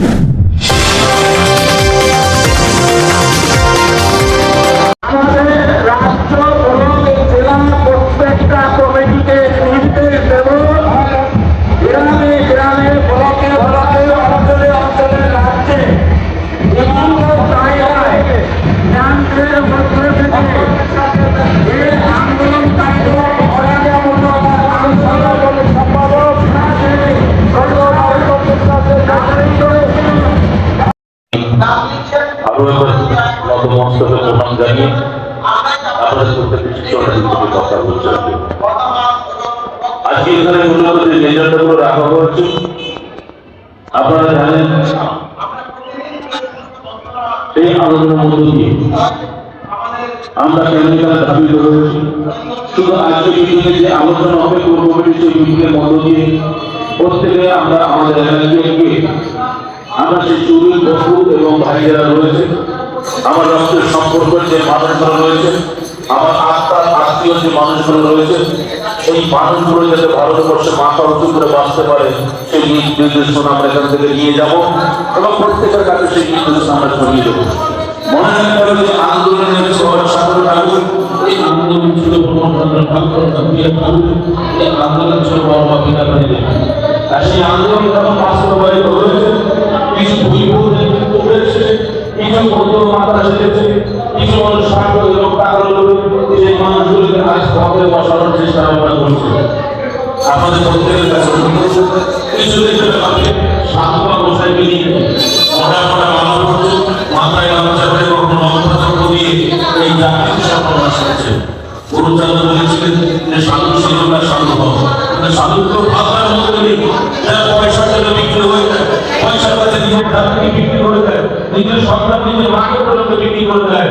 you প্রত্যেকে আমরা আমাদের এলাকাকে চুরি এবং ভাই রয়েছে। আমার রক্তের সম্পর্ক যে মানুষগুলো রয়েছে। আমার আত্মার আত্মীয় যে মানুষগুলো রয়েছে এই মানুষগুলো যাতে ভারতবর্ষে মাথা উঁচু করে বাঁচতে পারে, সেই নির্দেশনা আমরা এখান থেকে নিয়ে যাব এবং প্রত্যেকের কাছে সেই নির্দেশনা আমরা ছড়িয়ে দেবো। আন্দোলনের সেই কিছু ভুল সেরেছে কিছু মানুষ স্বার্থ এবং টাকার লোভে সেই আজ পথে বসানোর চেষ্টা আমরা করছি। আমাদের প্রত্যেকের কাছে অনুরোধ, কিছু ক্ষেত্রে আপনি সাধুবা গোসাইকে নিয়ে মোটা মোটা মানুষ মাথায় গামছা করে কখনো অন্তর্গত দিয়ে এই জাতির সর্বনাশ করছে। গুরুচাঁদ বলেছিলেন যে সাধু না সাধু হও সাধু তো ভাবনার মধ্যে নেই যারা পয়সার জন্য বিক্রি হয়ে যায় পয়সার কাছে নিজের জাতিকে বিক্রি করে দেয় নিজের সন্তান নিজের মাকে পর্যন্ত বিক্রি করে দেয়।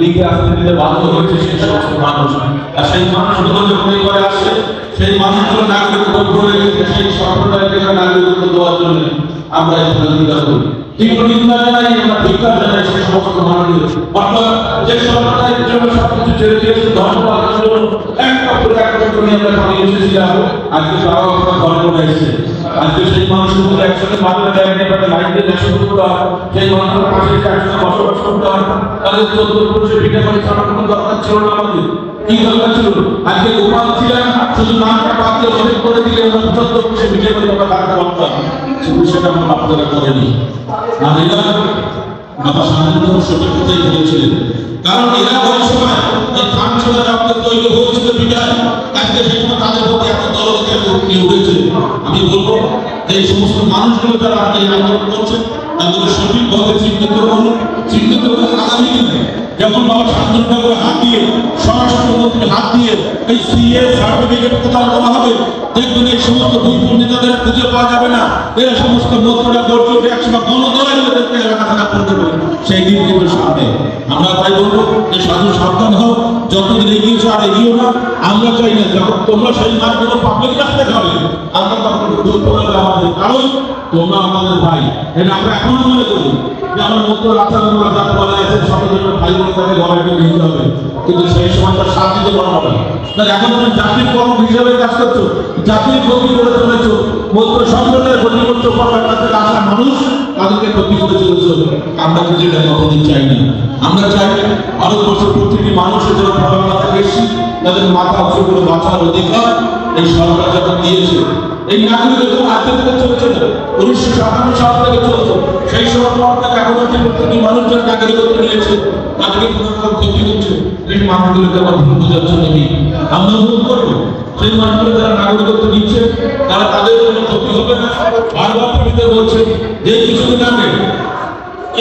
লিখে আসতে দিতে বাধ্য হয়েছে সেই সমস্ত মানুষ। আর সেই মানুষগুলো যখন এই করে আসছে সেই মানুষগুলো নাগরিকত্ব ধরে রেখে সেই সম্প্রদায়কে নাগরিকত্ব দেওয়ার জন্য আমরা এই প্রতিযোগিতা করি। তীব্র নিন্দা জানাই, আমরা ধিক্কার জানাই সেই সমস্ত মানুষদের অর্থাৎ যে সম্প্রদায়ের জন্য সবকিছু ছেড়ে দিয়েছে ধর্ম পালনের জন্য একটা প্রজাতন্ত্র নিয়ে আমরা পালিয়ে এসেছিলাম। আজকে তারাও আমরা ধর্ম এসেছে। আজকে সেই মানুষগুলো একসাথে মাত্রা দেয় এবারে লাইন দেশে করতে হয় সেই মানুষের পাশে একসাথে বসবাস করতে হয়। তাদের চোদ্দ পুরুষের পিঠে করে ছাড়ার কোনো দরকার ছিল না আমাদের। কি দরকার ছিল? আজকে গোপাল ছিলেন, শুধু নামটা বাদ দিয়ে করে দিলে আমরা চোদ্দ পুরুষের পিঠে করে আমরা থাকতে পারতাম কিন্তু সেটা আমরা আপনারা করেনি। আর এরা বাবা স্বাধীনতা সঠিক কথাই বলেছিলেন। কারণ এরা সময় এই ছেলে রক্ত তৈরি হয়েছিল আজকে সেই সময় তাদের প্রতি এত উঠেছে। আমি বলব যে এই সমস্ত মানুষগুলো যারা এই আন্দোলন করছে, তাদের সঠিকভাবে চিহ্নিত করুন। চিহ্নিত যেমন বাবা শান্তনু ঠাকুর হাত দিয়ে স্বরাষ্ট্রমন্ত্রী হাত দিয়ে এই সিএ সার্টিফিকেট প্রদান করা হবে। দেখবেন এই সমস্ত দুই নেতাদের খুঁজে পাওয়া যাবে না। এরা সমস্ত মন্ত্রীরা গর্জে একসময় গণদলের লোকেদেরকে এলাকা করতে পারে সেই দিন কিন্তু সামনে। আমরা তাই বলব যে সাধু সাবধান হও। যতদিন এগিয়েছো আর এগিয়েও না, আমরা চাই না যখন তোমরা সেই মার্গগুলো পাবলিক রাখতে খাবে আমরা তখন দুঃখ হবে আমাদের। কারণ তোমরা আমাদের ভাই। এটা আমরা এখনও মনে করি যে আমার মতো রাতার রাজা বলা আছে সকলের ভাই তাকে গলায় নিতে হবে। কিন্তু সেই সময়টা সাথ দিতে পারা হবে না। এখন তুমি জাতির কর্ম হিসেবে কাজ করছ, জাতির ক্ষতি করে চলেছো মধ্য সম্প্রদায়ের ক্ষতি করছ পরের কাছে আসা মানুষ তাদেরকে ক্ষতি করে চলেছো। আমরা কিন্তু এটা কখনোই চাই না। আমরা চাই ভারতবর্ষের প্রতিটি মানুষের প্রবণতা থেকে এসেছি তাদের মাথা উঁচু করে বাঁচার অধিকার এই সরকার যখন দিয়েছে, এই নাগরিকত্ব আজকে থেকে চলছে না। উনিশশো সাতান্ন সাল থেকে চলছে। সেই সময় পর থেকে এখন অব্দি প্রত্যেকটি নাগরিকত্ব নিয়েছে তাদেরকে কোনো ক্ষতি হচ্ছে এই মানুষগুলোকে আমার ভুল বোঝাচ্ছে নাকি? আমরা ভুল করব? সেই মানুষগুলো যারা নাগরিকত্ব নিচ্ছে তারা তাদের কোনো ক্ষতি হবে না। বারবার টিভিতে বলছে, যে কিছুদিন আগে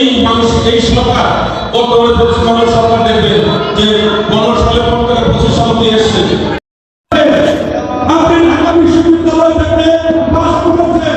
এই মানুষ, এই সরকার, বর্তমানে পশ্চিমবঙ্গের সরকার দেখবে যে পনেরো পর থেকে পঁচিশ সাল দিয়ে এসছে। আপনি ঢাকা বিশ্ববিদ্যালয় থেকে পাস করেছেন।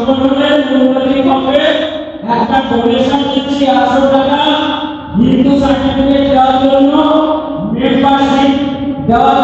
সংগঠনের উন্নতির পক্ষে একটা ডোনেশন দিচ্ছি আটশো টাকা হিন্দু সার্টিফিকেট দেওয়ার জন্য দেওয়ার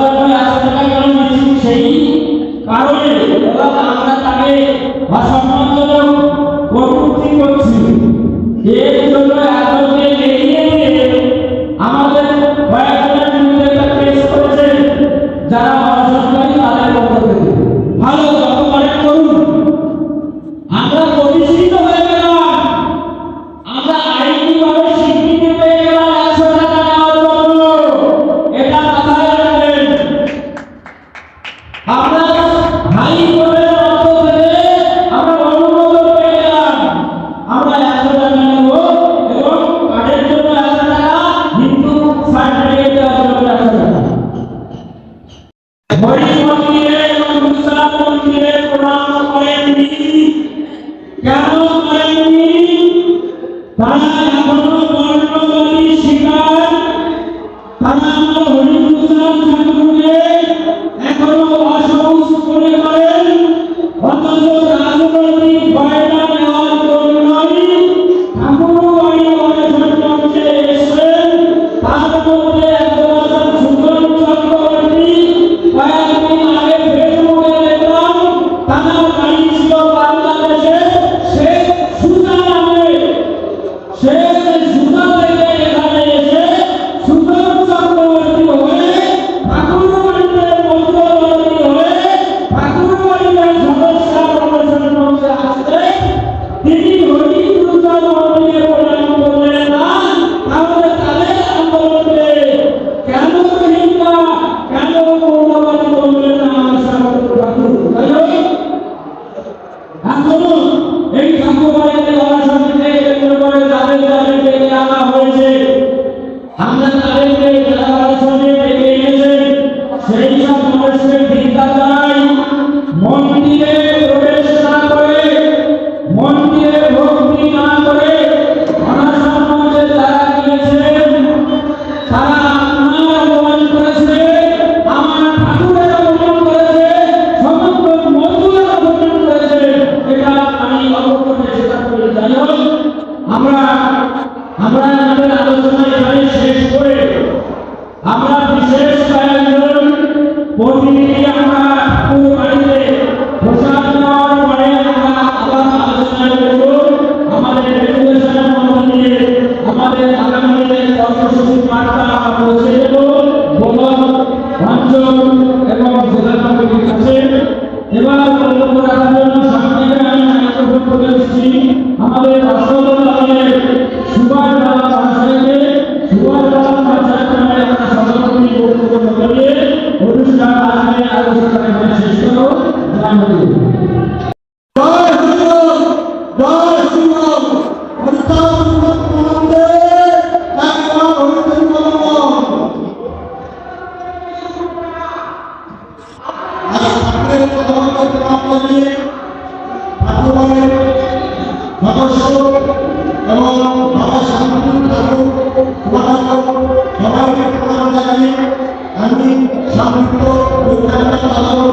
এবার সামনে আমাদের Mahmud bukanlah kalau